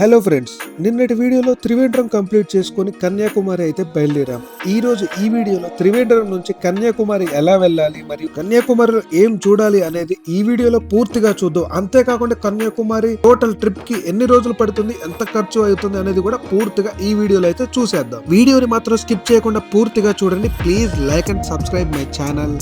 Hello friends నిన్నటి వీడియోలో Trivandrum complete చేసుకుని కన్యాకుమారి అయితే బయలుదేరాం. ఈ రోజు ఈ వీడియోలో త్రివేంద్రం నుంచి కన్యాకుమారి ఎలా వెళ్ళాలి మరియు కన్యాకుమారిలో ఏం చూడాలి అనేది ఈ వీడియోలో పూర్తిగా చూద్దాం. అంతేకాకుండా కన్యాకుమారి టోటల్ ట్రిప్కి ఎన్ని రోజులు పడుతుంది ఎంత ఖర్చు అవుతుంది అనేది కూడా పూర్తిగా ఈ వీడియోలో అయితే చూసేద్దాం. వీడియోని మాత్రం స్కిప్ చేయకుండా పూర్తిగా చూడండి. Please like and subscribe my channel.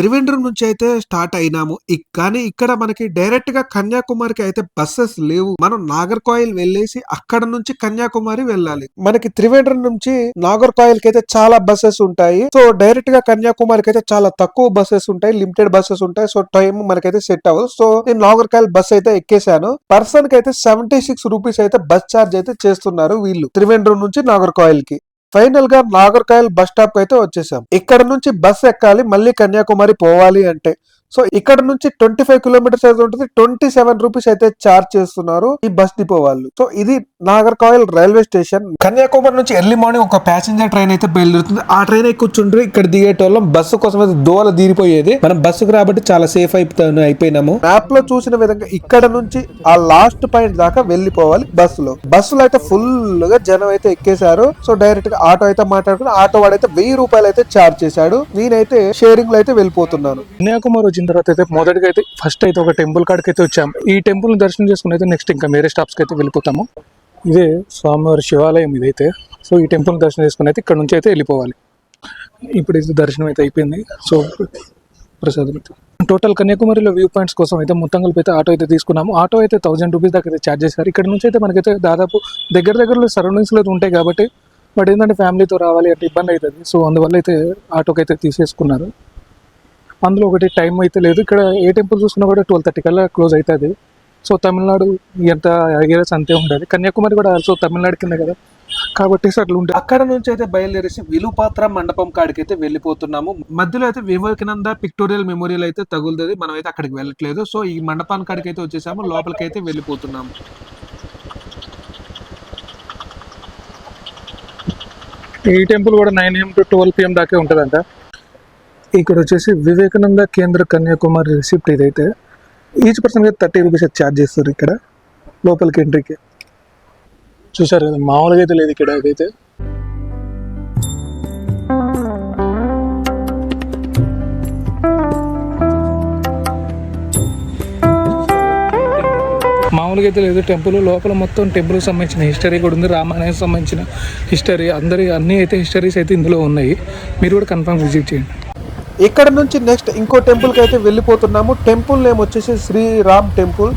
Trivandrum నుంచి అయితే స్టార్ట్ అయినాము. కానీ ఇక్కడ మనకి డైరెక్ట్గా కన్యాకుమారికి అయితే బస్సెస్ లేవు. మనం నాగర్కోయిల్ వెళ్ళేసి అక్కడ నుంచి కన్యాకుమారి వెళ్ళాలి. మనకి త్రివేంద్రం నుంచి నాగర్కాయల్కి అయితే చాలా బస్సెస్ ఉంటాయి. సో డైరెక్ట్గా కన్యాకుమారికి అయితే చాలా తక్కువ బస్సెస్ ఉంటాయి. లిమిటెడ్ బస్సెస్ ఉంటాయి. సో టైం మనకైతే సెట్ అవ్వదు. సో నేను నాగర్కోయిల్ బస్ అయితే ఎక్కేసాను పర్సన్కి అయితే సెవెంటీ సిక్స్ రూపీస్ అయితే బస్ ఛార్జ్ అయితే చేస్తున్నారు వీళ్ళు. త్రివేంద్రం నుంచి నాగర్కోయిల్కి ఫైనల్గా నాగర్కాయల్ బస్ స్టాప్ అయితే వచ్చేసాం. ఇక్కడ నుంచి బస్ ఎక్కాలి మళ్ళీ కన్యాకుమారి పోవాలి అంటే. సో ఇక్కడ నుంచి ట్వంటీ ఫైవ్ కిలోమీటర్స్ అయితే ఉంటుంది. ట్వంటీ సెవెన్ రూపీస్ అయితే చార్జ్ చేస్తున్నారు ఈ బస్ డిపో వాళ్ళు. సో ఇది నాగర్కాయల్ రైల్వే స్టేషన్. కన్యాకుమారి నుంచి ఎర్లీ మార్నింగ్ ఒక ప్యాసింజర్ ట్రైన్ అయితే బయలుదేరుతుంది. ఆ ట్రైన్ ఎక్కి కూర్చుంటారు ఇక్కడ దిగేటోళ్ళం. బస్సు కోసం అయితే దోల దీరిపోయేది మనం బస్సుకు రాబట్టి చాలా సేఫ్ అయిపోతాను అయిపోయినాము. మ్యాప్లో చూసిన విధంగా ఇక్కడ నుంచి ఆ లాస్ట్ పాయింట్ దాకా వెళ్ళిపోవాలి బస్సులో. బస్సులో అయితే ఫుల్గా జనం అయితే ఎక్కేశారు. సో డైరెక్ట్గా ఆటో అయితే మాట్లాడుకుని ఆటో వాడైతే వెయ్యి రూపాయలు అయితే చార్జ్ చేశాడు. నేనైతే షేరింగ్లో అయితే వెళ్ళిపోతున్నాను. కన్యాకుమారి వచ్చిన తర్వాత అయితే మొదటిగా అయితే ఫస్ట్ అయితే ఒక టెంపుల్ కాడికి అయితే వచ్చాము. ఈ టెంపుల్ దర్శనం చేసుకుని అయితే నెక్స్ట్ ఇంకా వేరే స్టాప్స్కి అయితే వెళ్ళిపోతాము. ఇదే స్వామివారి శివాలయం ఇదైతే. సో ఈ టెంపుల్ దర్శనం చేసుకుని అయితే ఇక్కడ నుంచి అయితే వెళ్ళిపోవాలి. ఇప్పుడు ఇది దర్శనం అయితే అయిపోయింది. సో ప్రసాదం టోటల్ కన్యాకుమారిలో వ్యూ పాయింట్స్ కోసం అయితే మొత్తం కలిపి అయితే ఆటో అయితే తీసుకున్నాము. ఆటో అయితే థౌసండ్ రూపీస్ దాకా అయితే ఛార్జ్ చేశారు. ఇక్కడ నుంచి అయితే మనకైతే దాదాపు దగ్గర దగ్గరలో సరౌండింగ్స్లో అయితే ఉంటాయి కాబట్టి బట్ ఏంటంటే ఫ్యామిలీతో రావాలి అంటే ఇబ్బంది అవుతుంది. సో అందువల్ల అయితే ఆటోకి అయితే తీసేసుకున్నారు. అందులో ఒకటి టైం అయితే లేదు. ఇక్కడ ఏ టెంపుల్ చూసుకున్నా కూడా ట్వెల్వ్ థర్టీ కల్లా క్లోజ్ అవుతుంది సో తమిళనాడు ఎంత ఏరియాస్ అంతే ఉండదు. కన్యాకుమారి కూడా ఆల్సో తమిళనాడు కింద కదా. కాబట్టి సో అట్లా ఉంటుంది అక్కడ నుంచి అయితే బయలుదేరేసి విలుపాత్ర మండపం కాడికి అయితే వెళ్ళిపోతున్నాము. మధ్యలో అయితే వివేకానంద పిక్టోరియల్ మెమోరియల్ అయితే తగులుతుంది. మనం అయితే అక్కడికి వెళ్ళట్లేదు. సో ఈ మండపాన్ కాడికి అయితే వచ్చేసాము. లోపలికి అయితే వెళ్ళిపోతున్నాము. ఈ టెంపుల్ కూడా nine AM to twelve PM దాకే ఉంటుందంట. ఇక్కడ వచ్చేసి వివేకానంద కేంద్ర కన్యాకుమారి రిసిప్ట్ ఇదైతే. Each person thirty rupees charge చేస్తారు ఇక్కడ లోపలికి ఎంట్రీకి చూసారు కదా మామూలుగా అయితే లేదు ఇక్కడ ఇదైతే. మామూలుగా అయితే లేదు టెంపుల్ లోపల మొత్తం టెంపుల్కి సంబంధించిన హిస్టరీ కూడా ఉంది రామాయణానికి సంబంధించిన హిస్టరీ అందరి అన్ని అయితే హిస్టరీస్ అయితే ఇందులో ఉన్నాయి. మీరు కూడా కన్ఫర్మ్ విజిట్ చేయండి. ఇక్కడ నుంచి నెక్స్ట్ ఇంకో టెంపుల్కి అయితే వెళ్ళిపోతున్నాము. టెంపుల్ నేమ్ వచ్చేసి శ్రీరామ్ టెంపుల్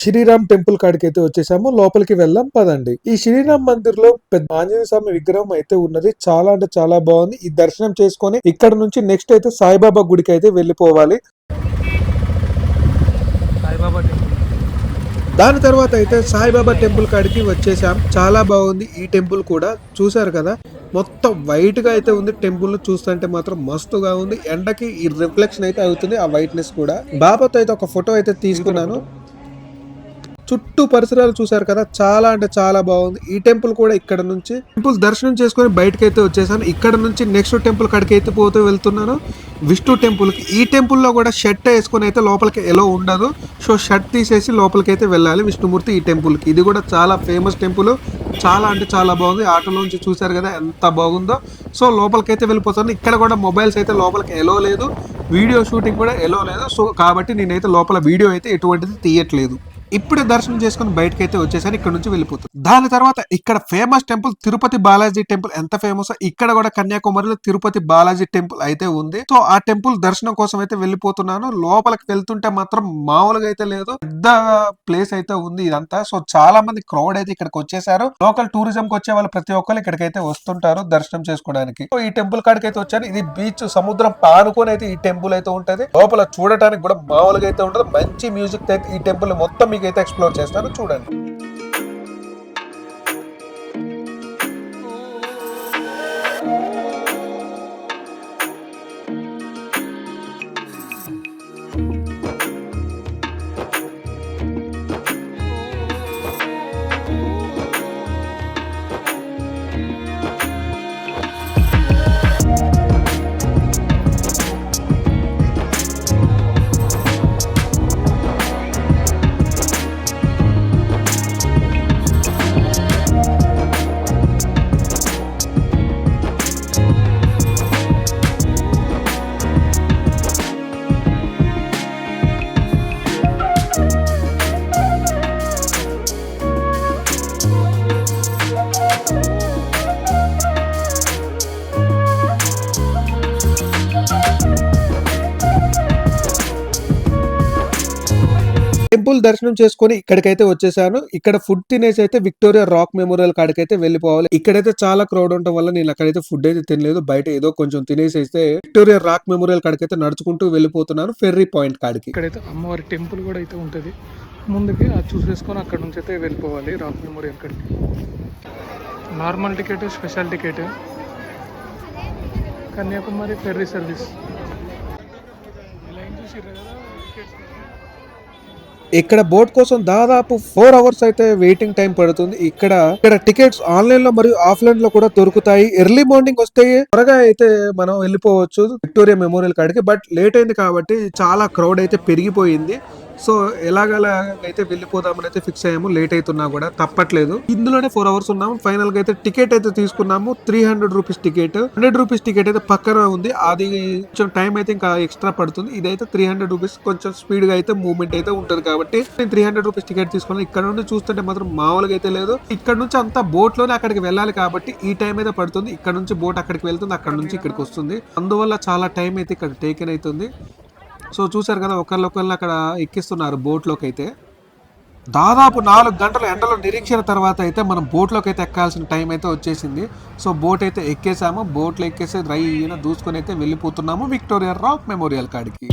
శ్రీరామ్ టెంపుల్ కాడికి అయితే వచ్చేసాము. లోపలికి వెళ్ళాం పదండి. ఈ శ్రీరామ్ మందిర్లో పెద్ద ఆంజనేయ స్వామి విగ్రహం అయితే ఉన్నది. చాలా అంటే చాలా బాగుంది. ఈ దర్శనం చేసుకొని ఇక్కడ నుంచి నెక్స్ట్ అయితే సాయిబాబా గుడికి అయితే వెళ్ళిపోవాలి. సాయిబాబా టెంపుల్ దాని తర్వాత అయితే సాయిబాబా టెంపుల్ కాడికి వచ్చేసాం. చాలా బాగుంది. ఈ టెంపుల్ కూడా చూసారు కదా? మొత్తం వైట్గా అయితే ఉంది. టెంపుల్ చూస్తుంటే మాత్రం మస్తుగా ఉంది. ఎండకి ఈ రిఫ్లెక్షన్ అయితే అవుతుంది ఆ వైట్నెస్ కూడా. బాబాతో అయితే ఒక ఫోటో అయితే తీసుకున్నాను. చుట్టూ పరిసరాలు చూసారు కదా చాలా అంటే చాలా బాగుంది. ఈ టెంపుల్ కూడా ఇక్కడ నుంచి టెంపుల్ దర్శనం చేసుకొని బయటకు అయితే వచ్చేసాను. ఇక్కడ నుంచి నెక్స్ట్ టెంపుల్ కాడికి అయితే పోతూ వెళ్తున్నాను. విష్ణు టెంపుల్కి. ఈ టెంపుల్లో కూడా షర్ట్ వేసుకొని అయితే లోపలికి ఎలా ఉండదు. సో షర్ట్ తీసేసి లోపలికి అయితే వెళ్ళాలి విష్ణుమూర్తి ఈ టెంపుల్కి. ఇది కూడా చాలా ఫేమస్ టెంపుల్. చాలా అంటే చాలా బాగుంది. ఆటోలోంచి చూసారు కదా ఎంత బాగుందో. సో లోపలికి అయితే వెళ్ళిపోతాను. ఇక్కడ కూడా మొబైల్స్ అయితే లోపలికి ఎలో లేదు. వీడియో షూటింగ్ కూడా ఎలో లేదు. సో కాబట్టి నేనైతే లోపల వీడియో అయితే ఎటువంటిది తీయట్లేదు. ఇప్పుడే దర్శనం చేసుకుని బయటకి అయితే వచ్చేసాను ఇక్కడ నుంచి వెళ్ళిపోతుంది దాని తర్వాత ఇక్కడ famous temple Tirupati Balaji temple ఎంత ఫేమస్ ఇక్కడ కూడా కన్యాకుమారిలో తిరుపతి బాలాజీ టెంపుల్ అయితే ఉంది. సో ఆ టెంపుల్ దర్శనం కోసం అయితే వెళ్ళిపోతున్నాను. లోపలికి వెళ్తుంటే మాత్రం మామూలుగా అయితే లేదు. పెద్ద ప్లేస్ అయితే ఉంది ఇదంతా. సో చాలా మంది క్రౌడ్ అయితే ఇక్కడికి వచ్చేసారు. లోకల్ టూరిజం కి వచ్చే వాళ్ళు ప్రతి ఒక్కరు ఇక్కడికి అయితే వస్తుంటారు దర్శనం చేసుకోవడానికి. సో ఈ టెంపుల్ కాడికి అయితే వచ్చాను. ఇది బీచ్ సముద్రం పానుకొని అయితే ఈ టెంపుల్ అయితే ఉంటది. లోపల చూడటానికి కూడా మామూలుగా అయితే ఉంటది మంచి మ్యూజిక్ అయితే ఈ టెంపుల్ మొత్తం మీకు అయితే ఎక్స్ప్లోర్ చేస్తారో చూడండి. టెంపుల్ దర్శనం చేసుకొని ఇక్కడికైతే వచ్చేసాను. ఇక్కడ ఫుడ్ తినేసి అయితే విక్టోరియా రాక్ మెమోరియల్ కాడికైతే వెళ్ళిపోవాలి. ఇక్కడైతే చాలా క్రౌడ్ ఉండటం వల్ల నేను అక్కడైతే ఫుడ్ అయితే తినలేదు. బయట ఏదో కొంచెం తినేసి అయితే విక్టోరియా రాక్ మెమోరియల్ కాడికైతే నడుచుకుంటూ వెళ్ళిపోతున్నాను. ఫెర్రీ పాయింట్ కాడికి. ఇక్కడైతే అమ్మవారి టెంపుల్ కూడా అయితే ఉంటుంది. ముందుకి అది చూసేసుకొని అక్కడ నుంచి అయితే వెళ్ళిపోవాలి రాక్ మెమోరియల్ కాడికి. Normal ticket special ticket. Kanyakumari ferry service. Line చూసి కదా? ఇక్కడ బోట్ కోసం దాదాపు ఫోర్ అవర్స్ అయితే వెయిటింగ్ టైం పడుతుంది. ఇక్కడ ఇక్కడ టికెట్స్ ఆన్లైన్లో మరియు ఆఫ్లైన్లో కూడా దొరుకుతాయి. ఎర్లీ మార్నింగ్ వస్తే త్వరగా అయితే మనం వెళ్ళిపోవచ్చు. విక్టోరియా మెమోరియల్ కాడికి బట్ లేట్ అయింది కాబట్టి చాలా క్రౌడ్ అయితే పెరిగిపోయింది. సో ఎలాగలాగైతే వెళ్ళిపోదామని అయితే ఫిక్స్ అయ్యాము లేట్ అవుతున్నా కూడా తప్పట్లేదు. ఇందులోనే ఫోర్ అవర్స్ ఉన్నాము. ఫైనల్గా అయితే టికెట్ అయితే తీసుకున్నాము. Three hundred rupees ticket hundred rupees ticket అయితే పక్కన ఉంది. అది కొంచెం టైం అయితే ఇంకా ఎక్స్ట్రా పడుతుంది. ఇదైతే త్రీ హండ్రెడ్ రూపీస్ కొంచెం స్పీడ్గా అయితే మూవ్మెంట్ అయితే ఉంటుంది కాబట్టి నేను త్రీ హండ్రెడ్ రూపీస్ టికెట్ తీసుకున్నాను. ఇక్కడ నుండి చూస్తుంటే మాత్రం మామూలుగా అయితే లేదు. ఇక్కడ నుంచి అంతా బోట్లోనే అక్కడికి వెళ్ళాలి కాబట్టి ఈ టైం అయితే పడుతుంది. ఇక్కడ నుంచి బోట్ అక్కడికి వెళ్తుంది. అక్కడ నుంచి ఇక్కడికి వస్తుంది. అందువల్ల చాలా టైం అయితే ఇక్కడ టేకెన్ అవుతుంది. సో చూసారు కదా ఒకళ్ళొకళ్ళు అక్కడ ఎక్కిస్తున్నారు బోట్లోకి అయితే దాదాపు నాలుగు గంటల ఎండలో నిరీక్షణ తర్వాత అయితే మనం బోట్లోకి అయితే ఎక్కాల్సిన టైం అయితే వచ్చేసింది. సో బోట్ అయితే ఎక్కేసాము బోట్లో ఎక్కేసి రైన దూసుకొని అయితే వెళ్ళిపోతున్నాము. విక్టోరియా రాక్ మెమోరియల్ కాడికి.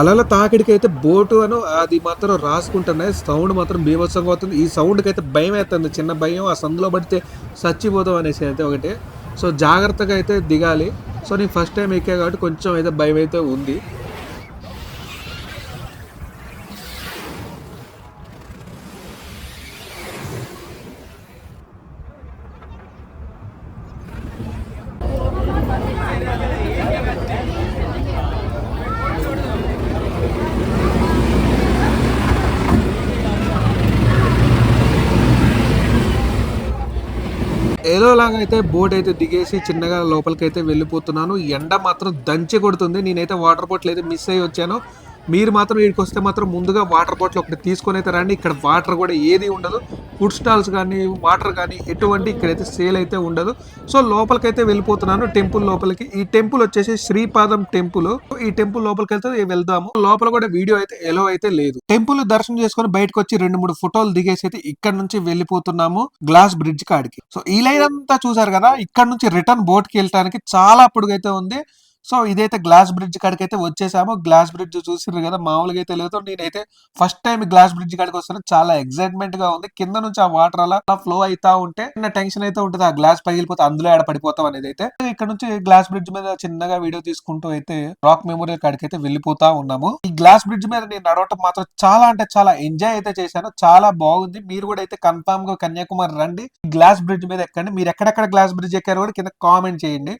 అలల తాకిడికి అయితే బోటు అను అది మాత్రం రాసుకుంటున్నాయి. సౌండ్ మాత్రం బీభత్సంగా అవుతుంది ఈ సౌండ్కి అయితే భయం అవుతుంది చిన్న భయం ఆ సందులో పడితే చచ్చిపోతాం అనేసి అయితే ఒకటి. సో జాగ్రత్తగా అయితే దిగాలి. సో నేను ఫస్ట్ టైం ఎక్కా కాబట్టి కొంచెం అయితే భయం అయితే ఉంది. ఏదోలాగా అయితే బోట్ అయితే దిగేసి చిన్నగా లోపలికి అయితే వెళ్ళిపోతున్నాను. ఎండ మాత్రం దంచి కొడుతుంది. నేనైతే వాటర్ బాటిల్ అయితే మిస్ అయ్యి వచ్చాను. మీరు మాత్రం వీడికి వస్తే మాత్రం ముందుగా వాటర్ బాటిల్ ఒకటి తీసుకొని అయితే రండి. ఇక్కడ వాటర్ కూడా ఏది ఉండదు. ఫుడ్ స్టాల్స్ కానీ వాటర్ కానీ ఎటువంటి ఇక్కడైతే సేల్ అయితే ఉండదు. సో లోపలికైతే వెళ్ళిపోతున్నాను టెంపుల్ లోపలికి. ఈ టెంపుల్ వచ్చేసి శ్రీపాదం టెంపుల్. ఈ టెంపుల్ లోపలికి వెళ్తే వెళ్దాము. లోపల కూడా వీడియో అయితే ఎలో అయితే లేదు. టెంపుల్ దర్శనం చేసుకొని బయటకు వచ్చి రెండు మూడు ఫోటోలు దిగేసి అయితే ఇక్కడ నుంచి వెళ్ళిపోతున్నాము గ్లాస్ బ్రిడ్జ్ కాడికి. సో ఈ లైన్ అంతా చూసారు కదా? ఇక్కడ నుంచి రిటర్న్ బోట్కి వెళ్ళడానికి చాలా పొడుగైతే ఉంది. సో ఇదైతే గ్లాస్ బ్రిడ్జ్ కాడికైతే వచ్చేసామో. వచ్చేసాము గ్లాస్ బ్రిడ్జ్ చూసిర్రు కదా మామూలుగా అయితే లేదు. నేనైతే ఫస్ట్ టైం గ్లాస్ బ్రిడ్జ్ కాడికి వస్తాను చాలా ఎక్సైట్మెంట్గా ఉంది. కింద నుంచి ఆ వాటర్ అలా ఫ్లో అవుతా ఉంటే చిన్న టెన్షన్ అయితే ఉంటుంది. ఆ గ్లాస్ పగిలిపోతే అందులో ఆడ పడిపోతాం అనేది అయితే. ఇక్కడ నుంచి గ్లాస్ బ్రిడ్జ్ మీద చిన్నగా వీడియో తీసుకుంటూ అయితే రాక్ మెమోరియల్ కాడికి అయితే వెళ్ళిపోతా ఉన్నాము. ఈ గ్లాస్ బ్రిడ్జ్ మీద నేను నడవటం మాత్రం చాలా అంటే చాలా ఎంజాయ్ అయితే చేశాను. చాలా బాగుంది. మీరు కూడా అయితే కన్ఫామ్గా కన్యాకుమారి రండి. గ్లాస్ బ్రిడ్జ్ మీద ఎక్కండి. మీరు ఎక్కడెక్కడ గ్లాస్ బ్రిడ్జ్ ఎక్కారు కూడా కింద కామెంట్ చేయండి.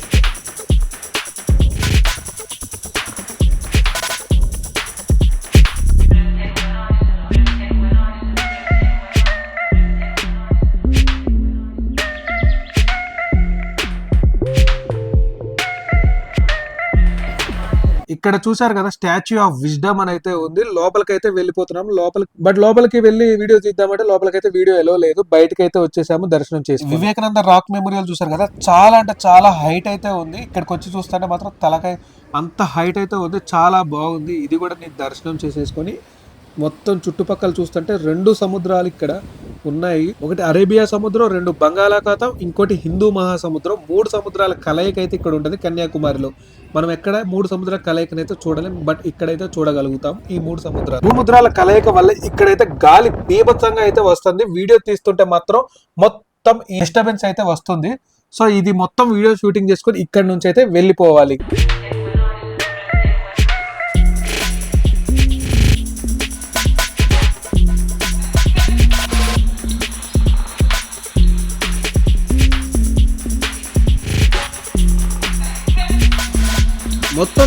ఇక్కడ చూసారు కదా స్టాచ్యూ ఆఫ్ విజ్డమ్ అని అయితే ఉంది. లోపలికైతే వెళ్ళిపోతున్నాం. లోపల బట్ లోపలికి వెళ్ళి వీడియో తీద్దామంటే లోపలికైతే వీడియో ఎలా లేదు. బయటకైతే వచ్చేసాము దర్శనం చేసి వివేకానంద రాక్ మెమోరియల్ చూసారు కదా చాలా అంటే చాలా హైట్ అయితే ఉంది. ఇక్కడికి వచ్చి చూస్తుంటే మాత్రం తలకాయ అంత హైట్ అయితే ఉంది. చాలా బాగుంది. ఇది కూడా నేను దర్శనం చేసేసుకొని మొత్తం చుట్టుపక్కల చూస్తుంటే రెండు సముద్రాలు ఇక్కడ ఉన్నాయి. ఒకటి అరేబియా సముద్రం రెండు బంగాళాఖాతం ఇంకోటి హిందూ మహాసముద్రం. మూడు సముద్రాల కలయిక అయితే ఇక్కడ ఉంటుంది కన్యాకుమారిలో. మనం ఎక్కడ మూడు సముద్రాల కలయికనైతే చూడలేం బట్ ఇక్కడైతే చూడగలుగుతాం ఈ మూడు సముద్రాలు. సముద్రాల కలయిక వల్ల ఇక్కడైతే గాలి బీభత్సంగా అయితే వస్తుంది. వీడియో తీస్తుంటే మాత్రం మొత్తం డిస్టర్బెన్స్ అయితే వస్తుంది. సో ఇది మొత్తం వీడియో షూటింగ్ చేసుకొని ఇక్కడ నుంచి అయితే వెళ్ళిపోవాలి.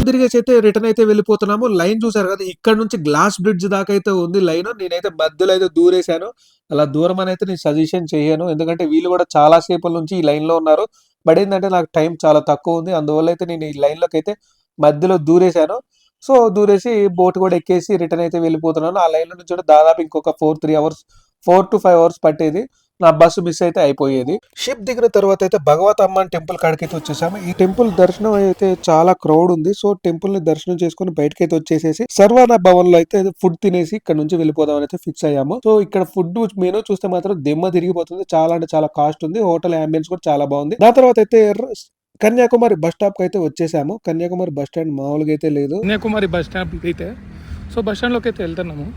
తిరిగేసి అయితే రిటర్న్ అయితే వెళ్ళిపోతున్నాము. లైన్ చూసారు కదా ఇక్కడ నుంచి గ్లాస్ బ్రిడ్జ్ దాకా అయితే ఉంది లైన్ నేనైతే మధ్యలో అయితే దూరేశాను. అలా దూరం అని అయితే నేను సజెషన్ చేయను. ఎందుకంటే వీళ్ళు కూడా చాలా సేపల నుంచి ఈ లైన్లో ఉన్నారు. బట్ ఏంటంటే నాకు టైం చాలా తక్కువ ఉంది. అందువల్ల అయితే నేను ఈ లైన్లోకి అయితే మధ్యలో దూరేశాను. సో దూరేసి బోట్ కూడా ఎక్కేసి రిటర్న్ అయితే వెళ్ళిపోతున్నాను. ఆ లైన్లో నుంచి కూడా దాదాపు ఇంకొక four three hours four to five hours పట్టేది. నా బస్సు మిస్ అయితే అయిపోయేది. షిప్ దిగిన తర్వాత అయితే భగవత్ అమ్మన్ టెంపుల్ కాడికి అయితే వచ్చేసాము. ఈ టెంపుల్ దర్శనం అయితే చాలా క్రౌడ్ ఉంది. సో టెంపుల్ని దర్శనం చేసుకుని బయటకి అయితే వచ్చేసేసి సర్వాన భవన్లో అయితే ఫుడ్ తినేసి ఇక్కడ నుంచి వెళ్ళిపోదాం అయితే ఫిక్స్ అయ్యాము. సో ఇక్కడ ఫుడ్ మెనూ చూస్తే మాత్రం దెమ్మ తిరిగిపోతుంది. చాలా అంటే చాలా కాస్ట్ ఉంది. హోటల్ అంబియన్స్ కూడా చాలా బాగుంది. దాని తర్వాత అయితే కన్యాకుమారి బస్ స్టాప్కి అయితే వచ్చేసాము. కన్యాకుమారి బస్ స్టాండ్ మామూలుగా అయితే లేదు. కన్యాకుమారి బస్ స్టాండ్ అయితే సో బస్ స్టాండ్లోకి అయితే వెళ్తున్నాము.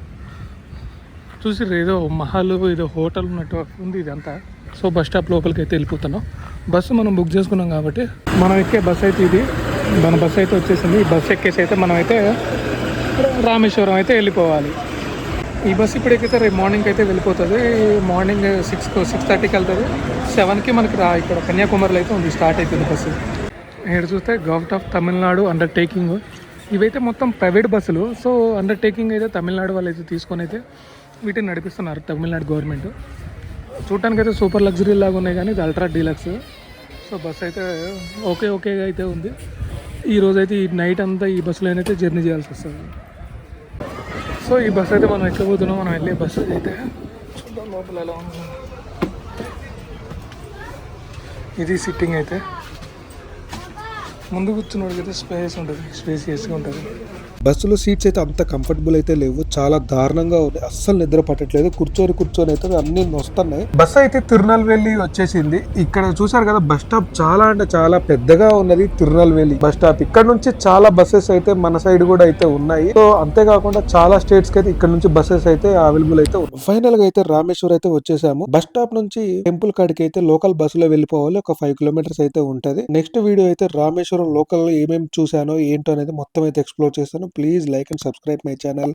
చూసి ఏదో మహల్ ఏదో హోటల్ ఉన్నట్టు ఉంది ఇదంతా. సో బస్ స్టాప్ లోపలికి అయితే వెళ్ళిపోతున్నాం. బస్సు మనం బుక్ చేసుకున్నాం కాబట్టి మనం ఎక్కే బస్ అయితే ఇది. మన బస్ అయితే వచ్చేసింది. ఈ బస్సు ఎక్కేసి అయితే మనం అయితే రామేశ్వరం అయితే వెళ్ళిపోవాలి. ఈ బస్సు ఇప్పుడు ఎక్కితే రేపు మార్నింగ్ అయితే వెళ్ళిపోతుంది. మార్నింగ్ సిక్స్ సిక్స్ థర్టీకి వెళ్తుంది. సెవెన్కి మనకి రా ఇక్కడ కన్యాకుమారిలో అయితే ఉంది స్టార్ట్ అవుతుంది బస్సు ఇక్కడ చూస్తే గవర్నమెంట్ ఆఫ్ తమిళనాడు అండర్టేకింగ్ ఇవైతే మొత్తం ప్రైవేట్ బస్సులు సో అండర్టేకింగ్ అయితే తమిళనాడు వాళ్ళు అయితే తీసుకొని అయితే వీటిని నడిపిస్తున్నారు తమిళనాడు గవర్నమెంట్. చూడటానికి అయితే సూపర్ లగ్జరీ లాగా ఉన్నాయి కానీ ఇది అల్ట్రా డీలక్స్. సో బస్ అయితే ఓకే ఓకేగా అయితే ఉంది. ఈరోజైతే అయితే ఈ నైట్ అంతా ఈ బస్సులోనైతే జర్నీ చేయాల్సి వస్తుంది. సో ఈ బస్ అయితే మనం ఎక్కబోతున్నాం మనం వెళ్ళే బస్సు అయితే చూద్దాం లోపల ఎలా ఉంది. ఇది సిట్టింగ్ అయితే. ముందు కూర్చున్నోడికి అయితే స్పేస్ ఉంటుంది స్పేసియస్గా ఉంటుంది. బస్సులో సీట్స్ అయితే అంత కంఫర్టబుల్ అయితే లేవు. చాలా దారుణంగా ఉంది. అస్సలు నిద్ర పట్టట్లేదు. కూర్చొని కూర్చొని అయితే అన్ని వస్తున్నాయి బస్సు అయితే తిరునల్వేలి వచ్చేసింది. ఇక్కడ చూసారు కదా బస్ స్టాప్ చాలా అంటే చాలా పెద్దగా ఉన్నది తిరునల్వేలి బస్ స్టాప్ ఇక్కడ నుంచి చాలా బస్సెస్ అయితే మన సైడ్ కూడా అయితే ఉన్నాయి. సో అంతేకాకుండా చాలా స్టేట్స్కి అయితే ఇక్కడ నుంచి బస్సెస్ అయితే అవైలబుల్ అయితే ఉన్నాయి. ఫైనల్గా అయితే రామేశ్వర్ అయితే వచ్చేసాము. బస్ స్టాప్ నుంచి టెంపుల్ కాడికి అయితే లోకల్ బస్సులో వెళ్ళిపోవాలి. ఒక ఫైవ్ కిలోమీటర్స్ అయితే ఉంటది. నెక్స్ట్ వీడియో అయితే రామేశ్వరం లోకల్లో ఏమేమి చూసానో ఏంటో అనేది మొత్తం అయితే ఎక్స్ప్లోర్ చేస్తాను. Please like and subscribe my channel